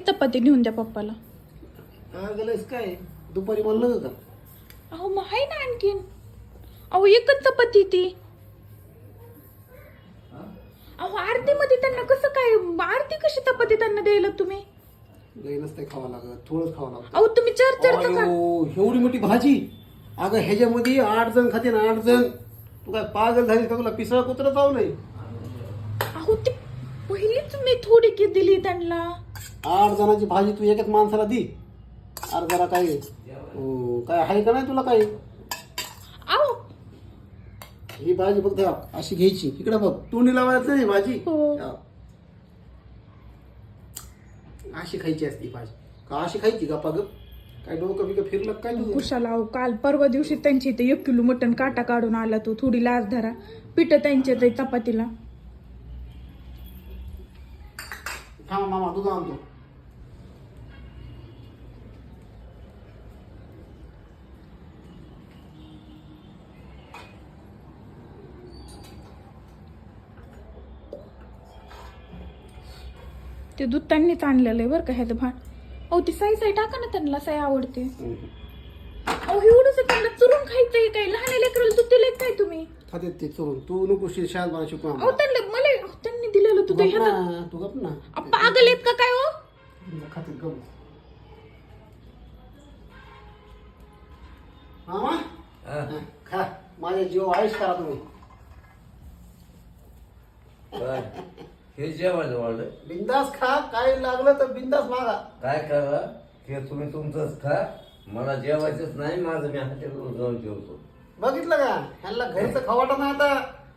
एक चपाती नेऊन द्या पप्पाला? गेलंयस काय? दुपारी म्हणलं का? अहो मग आहे ना आणखीन. अहो एकच चपाती ती. अहो आरतीमध्ये त्यांना कसं काय आरती कशी चपाती त्यांना द्यायला तुम्ही? लई नसते खावं लागत थोडंच खावं लागत. अहो तुम्ही चर चर अयो, एवढी मोठी भाजी? अगं ह्याच्यामध्ये आठ जण खाते ना आठ जण. तू काय पागल झाली का तुला? पिसळ कुत्र चावलंय. अहो ती पहिलीच मी थोडी की दिली त्यांना? आठ जणांची भाजी तू एकच माणसाला दी. अरे जरा काय हो, काय आहे का नाही तुला काही? अहो ही भाजी बघ अशी घ्यायची. इकडे बघ तोंडी लावायचं नाही भाजी? हो. हा. अशी खायची असती भाजी. का अशी खायची? का पाग काय डोकं बिकं फिरलं का काय तुझं? कुशाला अहो काल परवा दिवशी त्यांच्या इथे एक किलो मटण काटा काढून आला तो. थोडी लाज धरा. पिठ त्यांच्या इथे चपातीला. थांब मामा तुझा आणतो ते दूध त्यांनीच आणलेलं आहे बरं का ह्याचं भान. अहो ती साई साई टाका ना त्यांना साई आवडते. अहो एवढंच त्यांना चुरून खायचंय काय लहान लेकराला दूध दिलंय काय तुम्ही? खाते ते चोरून. तू नको शाळेत मला शिकू अहो आम्हाला. त्यांना मला त्यांनी दिलेलं तू दूध गप ह्याचं ना तू गप ना. पागल आहेत का काय हो? खाते गप. मामा? हा, हा, खा. माझ्या जीव आयुष करा तुम्ही? हे जेवायचं वाढलं बिंदास खा. काय लागलं तर बिंदास मागा. काय करा? ते तुम्ही तुमचंच खा. मला जेवायचंच नाही. माझं मी हॉटेलवर जाऊन जेवतो. बघितलं का? ह्यांना घरचं खवाटा नाही आता.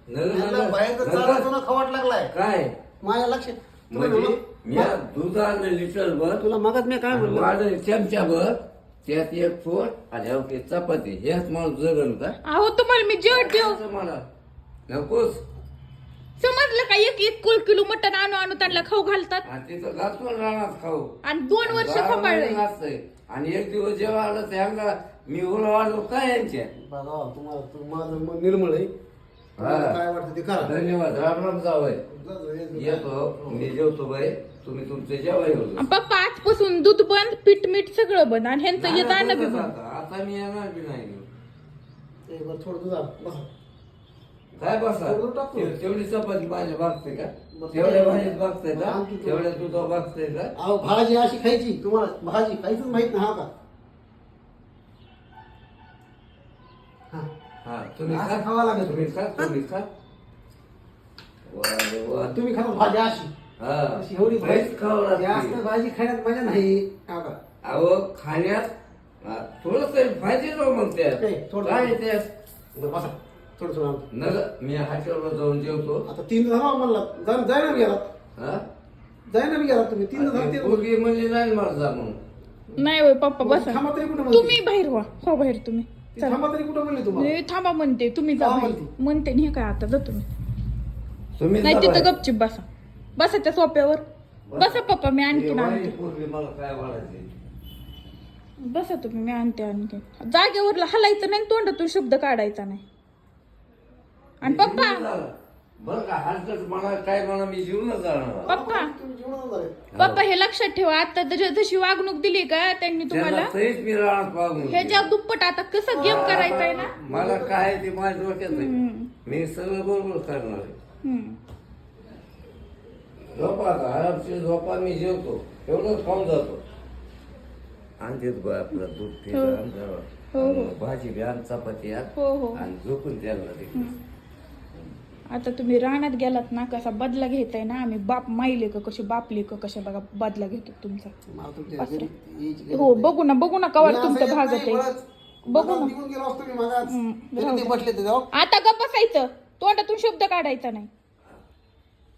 बाहेरचं खवाट लागलाय. काय? माझ्या लक्षात तुला म्हणजे म्हणलं- मी दूध आणलं लिटर भर तुला मगात मी काय म्हणलं त्यात एक पोट आणि अवघी चपाती. हेच मला जगन का? अहो तुम्हाला मी जेवण ठेव खायचं मला? नकोस. समजलं का? एक एक कुल किलो मटण आणू आणू त्यांना खाऊ घालतात. आणि तिथं घालतो राहणार खाऊ. आणि दोन वर्ष खपाळलंय. आणि एक दिवस जेव्हा आलं तर ह्यांना मी उला वाढलो काय यांच्या बघा तुम्हाला तू माझं मन निर्मळ आहे. तुम्हाला हा. काय वाटतं ते करा. धन्यवाद. राम राम जावय. येतो. मी जेवतो बाई. तुम्ही तुमचे जेवाय होतो पप्पा आजपासून दूध बंद पीठ मीठ सगळं बंद आणि ह्यांचं येत आणं बी बंद. आता. आता मी येणार बी नाही. बरं, थोडं बसा. काय बसा? थोडं. तेव- तेवढी चपाती भाजी भागते का. तेवढ्या भाजीत भागते का? थोडं. तेवढ्या दुधा भागते का? अहो भाजी अशी खायची. तुम्हाला भाजी खायचंच माहीत नाही हा का? तुम्ही असं खा. खावं लागेल. तुम्ही खा तुम्ही खा. वा रे वा. तुम्ही खाता भाजी अशी. हा. अशी एवढी भाजी. खावं जास्त भाजी खाण्यात मजा नाही. हा का अहो खाण्यात थोडस भाजी जो म्हणते काय, थोडं- काय ते बरं, बसा. थोडं थोडं. मी हॉटेलवर जाऊन जेवतो. आता तीन झाला म्हणला. जा जाय ना मी गेलात हा? जाय ना मी गेलात तुम्ही. तीन झाला ते पोरगी म्हणली नाही मला जा म्हणून नाही होय पप्पा बसा. थांबा तरी कुठं म्हणते तुम्ही बाहेर व्हा. हो बाहेर तुम्ही. ती चला थांबा तरी कुठं म्हणले तुम्हाला? नाही, थांबा म्हणते तुम्ही जा बाहेर. म्हणते? म्हणते नाही काय आता जा तुम्ही. तुम्ही नाही तिथं. गपचिप बसा. बसा त्या सोप्यावर. बसा पप्पा मी आणखीन आणते. पोरगी मला काय वाढायचे बसा तुम्ही मी आणते आणखीन. जागेवर हलायचं नाही तोंडातून शब्द काढायचा नाही. आणि पप्पा बर का काय म्हणा मी जीवनच जाणार पप्पा हे लक्षात ठेवा आता जर जशी वागणूक दिली का त्यांनी तुम्हाला त्यांना तरीच मी राहणार पाहून ह्याच्या दुप्पट आता कसं गेम करायचा आहे ना? मला काय ते माझ्या डोक्यात नाही. मी सगळं बरोबर करणार आहे. हम्म. झोपा आता झोपा मी जेवतो. एवढंच खाऊन जातो. आणतेच बा आपलं दूध ते हो. आण. हो, हो. आणि भाजी बी आण चपाती आण हो हो. आणि झोपून द्यायला आता तुम्ही रानात गेलात ना कसा बदला घेताय ना आम्ही बाप माईले का कसे बापले का कसे बघा बदला घेतो तुमचा हो. बघू ना बघू ना कवर तुमचं भागत नाही, आहे. बघू ना. निघून गेलो असतो मी मगाच हम्म, तरी राहू ते दे. बसले ते जाऊ आता गप्प बसायचं तोंडातून शब्द काढायचा नाही